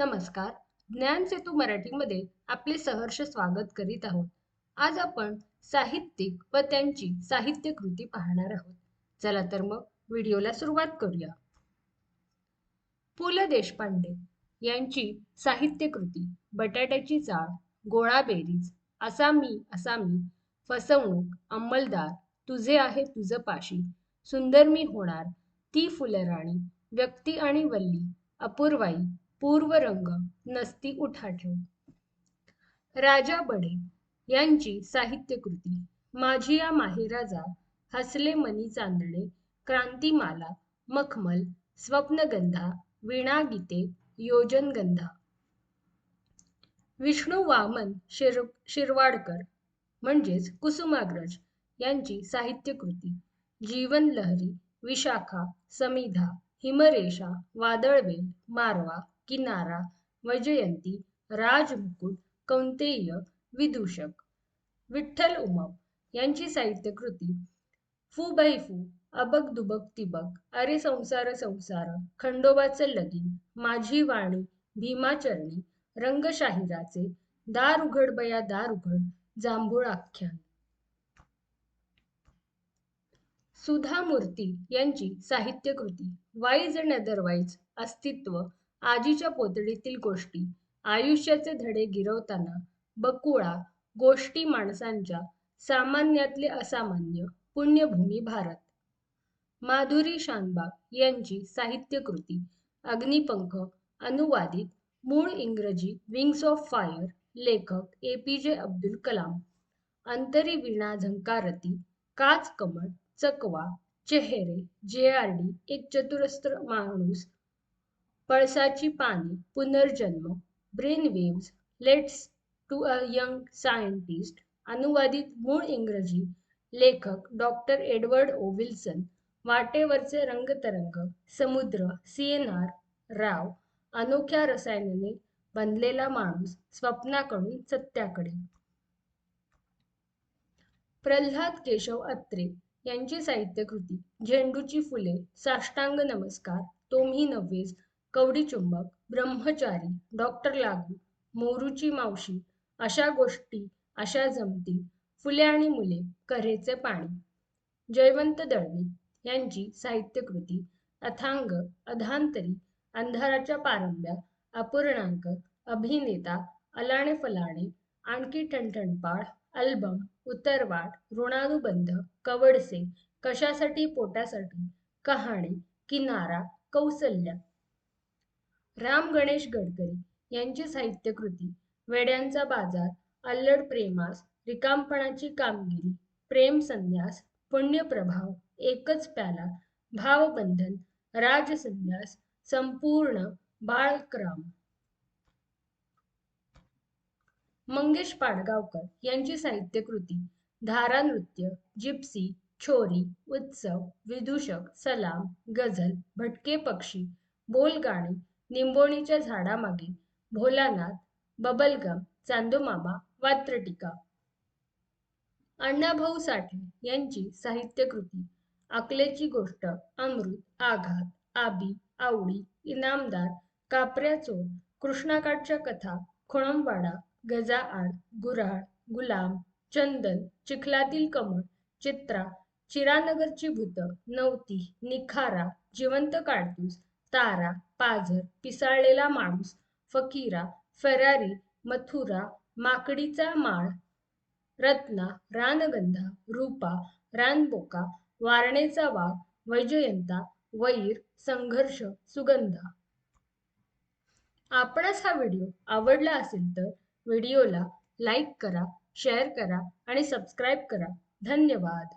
नमस्कार. ज्ञान सेतू मराठीमध्ये आपले सहर्ष स्वागत करीत आहोत. आज आपण साहित्यिक व त्यांची साहित्य कृती पाहणार आहोत. चला तर मग व्हिडिओला सुरुवात करूया. पु ल देशपांडे यांची साहित्य कृती बटाट्याची चाळ गोळा बेरीज असा मी असा मी फसवणूक अंमलदार तुझे आहे तुझं पाशी सुंदर मी होणार ती फुलराणी व्यक्ती आणि वल्ली अपूर्वाई पूर्वरंग नसती उठाठेव राजा बडे यांची साहित्यकृती माझी या माहेराजा हसले मनी चांदणे क्रांतिमाला मखमल स्वप्नगंधा वीणा गीते योजनगंधा. विष्णू वामन शिर शिरवाडकर म्हणजेच कुसुमाग्रज यांची साहित्यकृती जीवन लहरी विशाखा समिधा हिमरेषा वादळवेल मारवा किनारा वैजयंती राजमुकुट कौंतेय विदूषक विठ्ठल उमप यांची साहित्यकृती. फू बाई फू अबक दुबक तिबक अरे संसार संसार खंडोबाचं लगीन माझी वाणी भीमाचरणी रंगशाहिराचे दार उघड बया दार उघड जांभूळ आख्यान. सुधा मूर्ती यांची साहित्यकृती. वाईज अँड अदरवाईज अस्तित्व आजीच्या पोतडीतील गोष्टी. आयुष्याचे धडे गिरवताना बकुळा गोष्टी माणसांच्या सामान्यातले असामान्य पुण्यभूमी भारत. माधुरी शानबाग यांची साहित्यकृती अग्निपंख अनुवादित मूळ इंग्रजी विंग्स ऑफ फायर लेखक ए पी जे अब्दुल कलाम. अंतरी विणा झंकारती काच कमळ चकवा चेहरे जे आर डी एक चतुरस्त्र माणूस पळसाची पाने पुनर्जन्म brain waves letters to a young scientist अनुवादित मूळ इंग्रजी लेखक डॉक्टर एडवर्ड ओ. विल्सन वाटेवरचे रंगतरंग समुद्र सी एन आर राव अनोख्या रसायनाने बनलेला माणूस स्वप्नाकडून सत्याकडे. प्रल्हाद केशव अत्रे यांची साहित्यकृती झेंडूची फुले साष्टांग नमस्कार तुम्ही नव्हेच कवडी चुंबक ब्रह्मचारी डॉक्टर लागू मोरूची मावशी अशा गोष्टी अशा जमती फुले आणि मुले करेचे पाणी. जयवंत दळवी यांची साहित्यकृती अथांग अधांतरी अंधाराच्या पारंब्या अपूर्णांक अभिनेता अलाणे फलाणे आणखी ठणठणपाळ अल्बम उतरवाट ऋणानुबंध कवडसे कशासाठी पोटासाठी कहाणी किनारा कौसल्या राम गणेश गडकरी यांची साहित्यकृती वेड्यांचा बाजार अल्लड प्रेमास रिकामपणाची कामगिरी प्रेम संन्यास पुण्यप्रभाव एकच प्याला भावबंधन राजसंन्यास संपूर्ण बाळक्राम. मंगेश पाडगावकर यांची साहित्यकृती धारा नृत्य जिप्सी छोरी उत्सव विदूषक सलाम गझल भटके पक्षी बोलगाणी निंबोणीच्या झाडामागे भोलानाथ बबलगम चांदोमामा वात्रटिका. अण्णाभाऊ साठे यांची साहित्यकृती अकलेची गोष्ट अमृत आघात आबी आवडी इनामदार कापऱ्या चोर कृष्णाकाठच्या कथा खोळंबवाडा गजाआड गुऱ्हाळ गुलाम चंदन चिखलातील कमळ चित्रा चिरानगरची भूत नवती निखारा जिवंत काडतूस तारा पाझर पिसाळलेला माणूस फकीरा फरारी मथुरा माकडीचा माळ रत्ना रानगंधा रूपा रानबोका वारणेचा वाघ वैजयंता वैर संघर्ष सुगंधा. आपणास हा व्हिडिओ आवडला असेल तर व्हिडिओला लाईक करा शेअर करा आणि सबस्क्राईब करा. धन्यवाद.